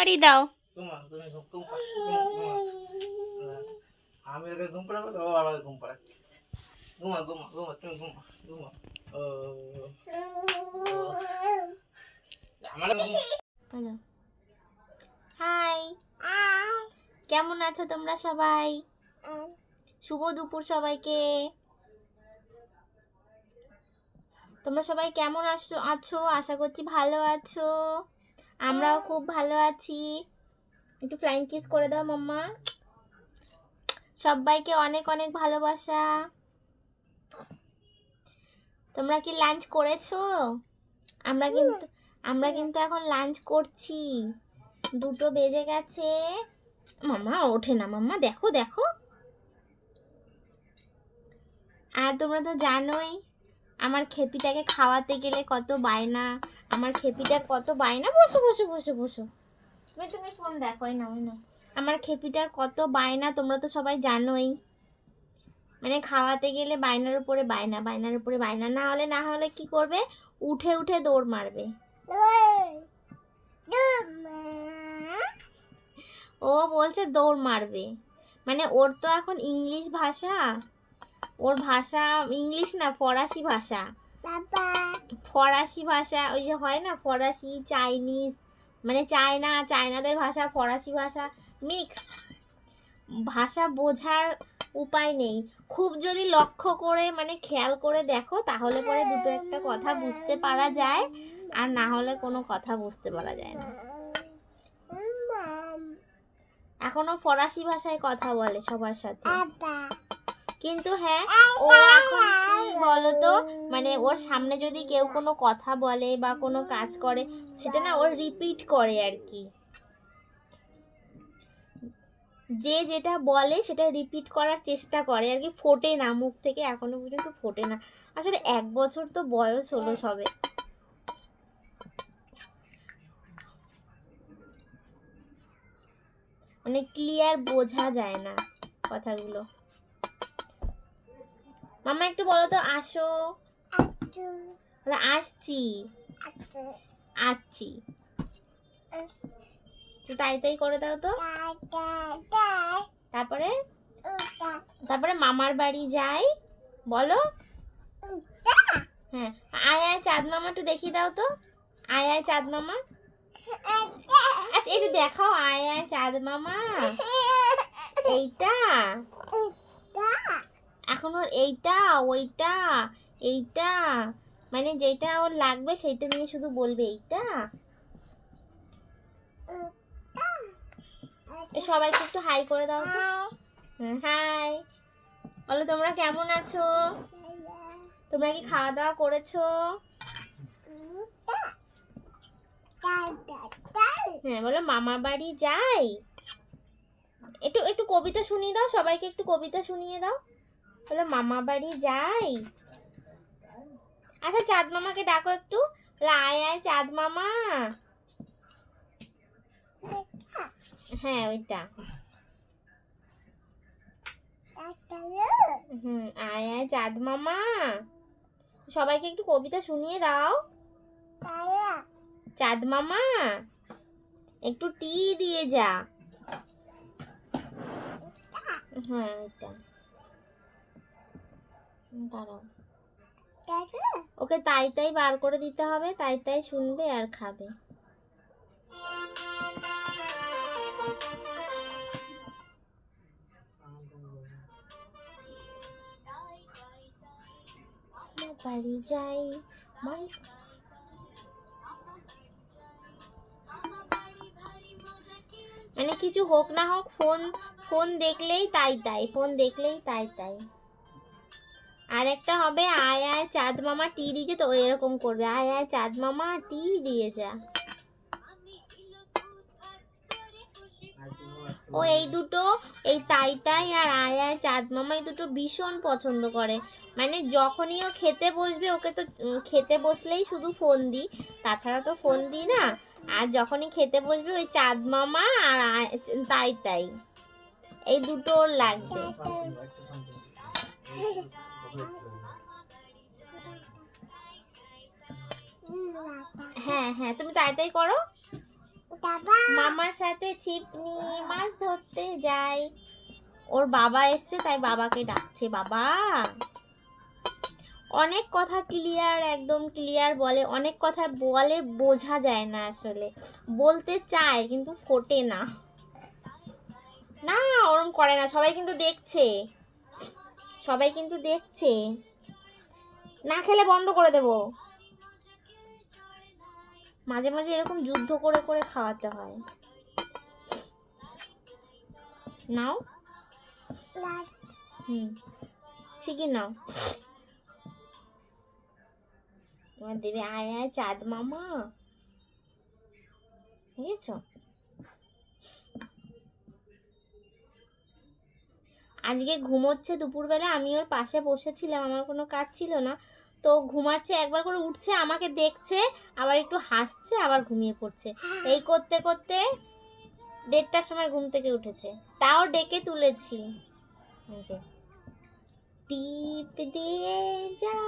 বাড়ি দাও। ঘুমা তুমি ঘুম ঘুম ঘুম, ঘুমা। আমি ওকে ঘুম পাড়াবো ও আবার ঘুম পাড়াচ্ছে। ঘুমা ঘুমা ঘুমা তুমি ঘুমা ঘুমা। ও আমার হাই। কেমন আছো তোমরা সবাই? শুভ দুপুর সবাইকে। তোমরা সবাই কেমন আছো আছো? আশা করছি ভালো আছো। আমরাও খুব ভালো আছি। একটু ফ্লাইং কিস করে দাও মাম্মা। সবাইকে অনেক অনেক ভালোবাসা। তোমরা কি লাঞ্চ করেছ? আমরা কিন্তু আমরা কিন্তু এখন লাঞ্চ করছি। দুটো বেজে গেছে। মাম্মা ওঠে না মাম্মা। দেখো দেখো। আর তোমরা তো জানোই আমার খেপিটাকে খাওয়াতে গেলে কত বায়না। আমার খেপিটার কত বায়না বসো বসো বসো বসো। তুমি তুমি ফোন দেখো না এই আমার খেপিটার কত বায়না তোমরা তো সবাই জানোই। মানে খাওয়াতে গেলে বায়নার উপরে বায়না বায়নার উপরে বায়না। না হলে না হলে কি করবে? উঠে উঠে দৌড় মারবে। ও বলছে দৌড় মারবে। মানে ওর তো এখন ইংলিশ ভাষা। ওর ভাষা ইংলিশ না ফরাসি ভাষা। ফরাসি ভাষা ওই যে হয় না ফরাসি চাইনিজ মানে চায়না চায়নাদের ভাষা ফরাসি ভাষা মিক্স ভাষা বোঝার উপায় নেই। খুব যদি লক্ষ্য করে মানে খেয়াল করে দেখো তাহলে পরে দুটো একটা কথা বুঝতে পারা যায় আর না হলে কোনো কথা বুঝতে পারা যায় না। এখনও ফরাসি ভাষায় কথা বলে সবার সাথে। কিন্তু হ্যাঁ ও এখন কি বলতো? মানে ওর সামনে যদি কেউ কোনো কথা বলে বা কোনো কাজ করে সেটা না ওর রিপিট করে আর কি। যে যেটা বলে সেটা রিপিট করার চেষ্টা করে আর কি। ফোটে না মুখ থেকে এখনও পর্যন্ত ফোটে না। আসলে এক বছর তো বয়স হলো সবে। মানে ক্লিয়ার বোঝা যায় না কথাগুলো। মামা একটু বলো তো আসো। বলে, আসছি। আসছি। তো তাই তাই করে দাও তো। তারপরে? তারপরে মামার বাড়ি যাই। বলো। হ্যাঁ আয় আয় চাঁদ মামা একটু দেখিয়ে দাও তো। আয় আয় চাঁদ মামা। আচ্ছা একটু দেখাও। আয় আয় চাঁদ মামা। এইটা। এখন ওর এইটা, ওইটা, এইটা মানে যেটা ওর লাগবে সেইটা নিয়ে শুধু বলবে এইটা। সবাইকে একটু হাই করে দাও তো। হাই। বলো, তোমরা কেমন আছো? তোমরা কি খাওয়া দাওয়া করেছ? হ্যাঁ বলো মামা বাড়ি যাই? একটু একটু কবিতা শুনিয়ে দাও, সবাইকে একটু কবিতা শুনিয়ে দাও। বলো, মামা বাড়ি যাই? আচ্ছা চাঁদ মামাকে ডাকো একটু। আয় আয়, চাঁদ মামা। হ্যাঁ ওইটা। হুম, আয় আয়, চাঁদ মামা। সবাইকে একটু কবিতা শুনিয়ে দাও। চাঁদ মামা, একটু টি দিয়ে যা। হ্যাঁ এটা দাঁড়াও। ওকে তাই তাই বার করে দিতে হবে তাই তাই শুনবে আর খাবে। বাড়ি যাই মাই মানে কিছু হোক না হোক ফোন ফোন দেখলেই তাই তাই ফোন দেখলেই তাই তাই। আর একটা হবে, আয় আয় চাঁদ মামা টি দিয়ে তো, এরকম করবে। আয় আয় চাঁদ মামা টি দিয়ে যা ও, এই দুটো, এই তাই তাই আর আয় আয় চাঁদ মামা, এই দুটো ভীষণ পছন্দ করে। মানে যখনই ও খেতে বসবে, ওকে তো খেতে বসলেই শুধু ফোন দিই। তাছাড়া তো ফোন দিই না। আর যখনই খেতে বসবে, ওই চাঁদ মামা আর তাই তাই। এই দুটো লাগবে। হ্যাঁ হ্যাঁ তুমি তাই তাই করো। মামার সাথে ছিপ নিয়ে মাছ ধরতে যায়। ওর বাবা এসছে তাই বাবাকে ডাকছে বাবা। অনেক কথা ক্লিয়ার একদম ক্লিয়ার বলে অনেক কথা বলে বোঝা যায় না আসলে। বলতে চায় কিন্তু ফোটে না। না ওরম করে না সবাই কিন্তু দেখছে। সবাই কিন্তু দেখছে। না খেলে বন্ধ করে দেব। মাঝে মাঝে এরকম যুদ্ধ করে করে খাওয়াতে হয়। নাও। হুম নাও। এবার দেবে আয় আয়, চাঁদ মামা। বুঝেছ? আজকে ঘুমোচ্ছে দুপুরবেলা, আমি ওর পাশে বসেছিলাম, আমার কোনো কাজ ছিল না। তো ঘুমাচ্ছে, একবার করে উঠছে, আমাকে দেখছে, আবার একটু হাসছে, আবার ঘুমিয়ে পড়ছে। এই করতে করতে দেড়টার সময় ঘুম থেকে উঠেছে। তাও ডেকে তুলেছি। যে, টিপ দিয়ে যা,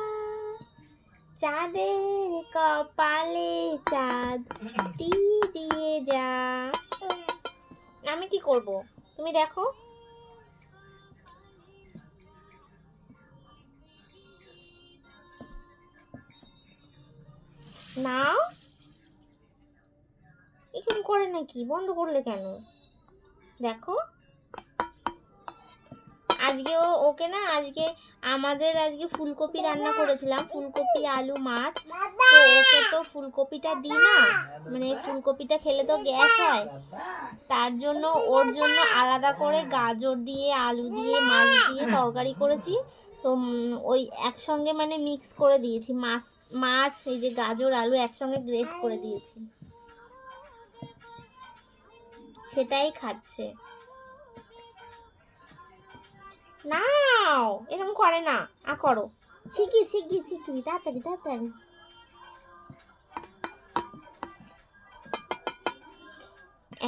চাঁদের কপালে চাঁদ টি দিয়ে যা। আমি কি করব? তুমি দেখো। নাও। এরকম করে নাকি? বন্ধ করলে কেন? দেখো। আজকে ও, ওকে না আজকে আমাদের আজকে ফুলকপি রান্না করেছিলাম, ফুলকপি, আলু, মাছ। তো ওকে তো ফুলকপিটা দিই না মানে ফুলকপিটা খেলে তো গ্যাস হয়। তার জন্য, ওর জন্য আলাদা করে গাজর দিয়ে, আলু দিয়ে, মাছ দিয়ে তরকারি করেছি। তো ওই একসঙ্গে মানে মিক্স করে দিয়েছি। মাছ মাছ, এই যে গাজর, আলু একসঙ্গে গ্রেট করে দিয়েছি। সেটাই খাচ্ছে। নাও এরকম করে না আ করো। শিখি শিখি শিখি তাড়াতাড়ি তাড়াতাড়ি।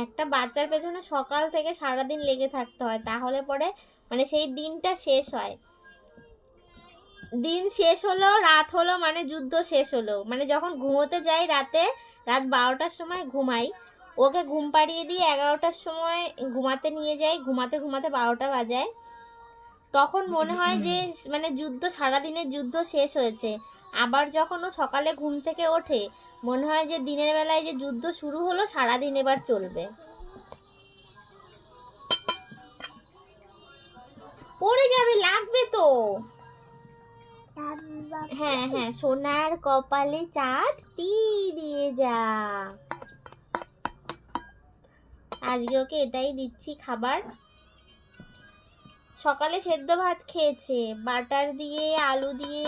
একটা বাচ্চার পেছনে সকাল থেকে সারাদিন লেগে থাকতে হয় তাহলে পরে মানে সেই দিনটা শেষ হয়। দিন শেষ হলো রাত হলো মানে যুদ্ধ শেষ হলো। মানে যখন ঘুমোতে যাই রাতে রাত বারোটার সময় ঘুমাই ওকে ঘুম পাড়িয়ে দিয়ে এগারোটার সময় ঘুমাতে নিয়ে যাই ঘুমাতে ঘুমাতে বারোটা বাজায়। তখন মনে হয় যে মানে যুদ্ধ, সারাদিনের যুদ্ধ শেষ হয়েছে। আবার যখন ও সকালে ঘুম থেকে ওঠে, মনে হয় যে দিনের বেলায় যে যুদ্ধ শুরু হলো, সারাদিন এবার চলবে। পড়ে যাবে, লাগবে তো। হ্যাঁ হ্যাঁ সোনার কপালে চাঁদ টি দিয়ে যা। আজকে ওকে এটাই দিচ্ছি, খাবার। সকালে সেদ্ধ ভাত খেয়েছে, বাটার দিয়ে, আলু দিয়ে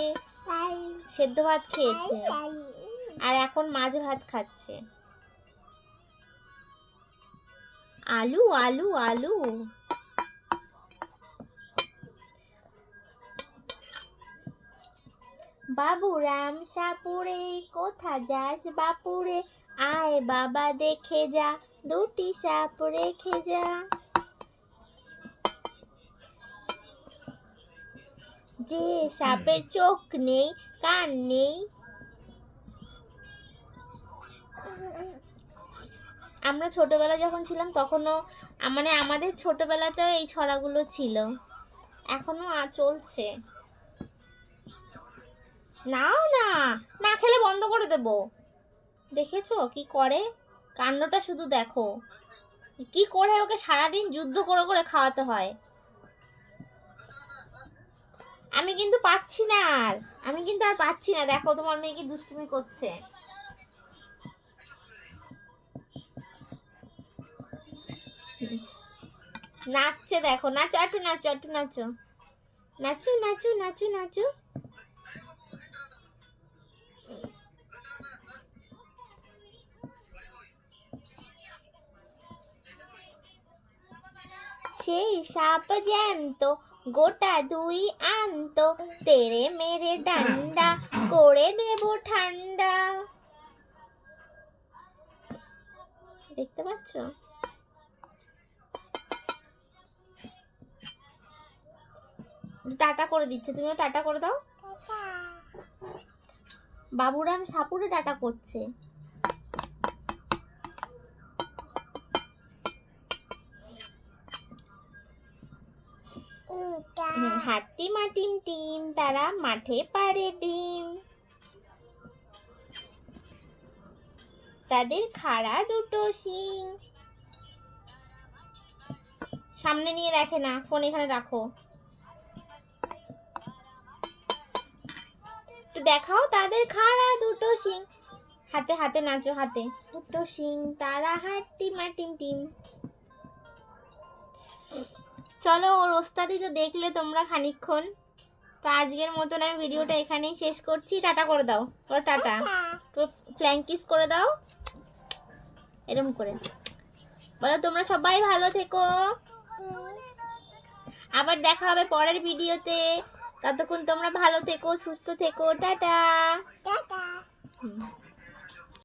সেদ্ধ ভাত খেয়েছে। আর এখন মাছ ভাত খাচ্ছে। আলু আলু আলু। বাবুরাম সাপুরে কোথা যাস বাপুরে? আয় বাবা দেখে যা, দুটি সাপ রেখে যা। যে সাপের চোখ নেই কান নেই। আমরা ছোটবেলা যখন ছিলাম তখনও মানে আমাদের ছোটবেলাতেও এই ছড়াগুলো ছিল। এখনও চলছে। নাও না না খেলে বন্ধ করে দেব। দেখেছ কি করে? কাণ্ডটা শুধু দেখো। কি করে ওকে সারাদিন যুদ্ধ করে করে খাওয়াতে হয়? আমি কিন্তু পাচ্ছি না আর। আমি কিন্তু আর পাচ্ছি না। দেখো, তোমার মেয়ে কি দুষ্টুমি করছে? নাচছে, দেখো। নাচো একটু নাচো একটু নাচো। নাচু নাচু নাচু নাচু। সেই সাপ জ্যান্ত গোটা দুই আনত। তেরে মেরে ডান্ডা করে দেব ঠান্ডা। দেখতে পাচ্ছ? টাটা করে দিচ্ছে তুমিও টাটা করে দাও। বাবুরাম সাপুরে টাটা করছে। হাট্টি মাটিম টিম তারা মাঠে পারে ডিম। তাদের খাড়া দুটো শিং। সামনে নিয়ে দেখে না, ফোন এখানে রাখো। তো দেখাও, তাদের খাড়া দুটো শিং। হাতে হাতে নাচো, হাতে। দুটো শিং, তারা হাট্টি মাটিম টিম চলো ওর ওস্তাদি তো দেখলে তোমরা খানিকক্ষণ। তো আজকের মতন আমি ভিডিওটা এখানেই শেষ করছি। টাটা করে দাও। ওর টাটা। তো ফ্ল্যাঙ্কিস করে দাও। এরম করে। বলো তোমরা সবাই ভালো থেকো। আবার দেখা হবে পরের ভিডিওতে। ততক্ষণ তোমরা ভালো থেকো সুস্থ থেকো। টাটা।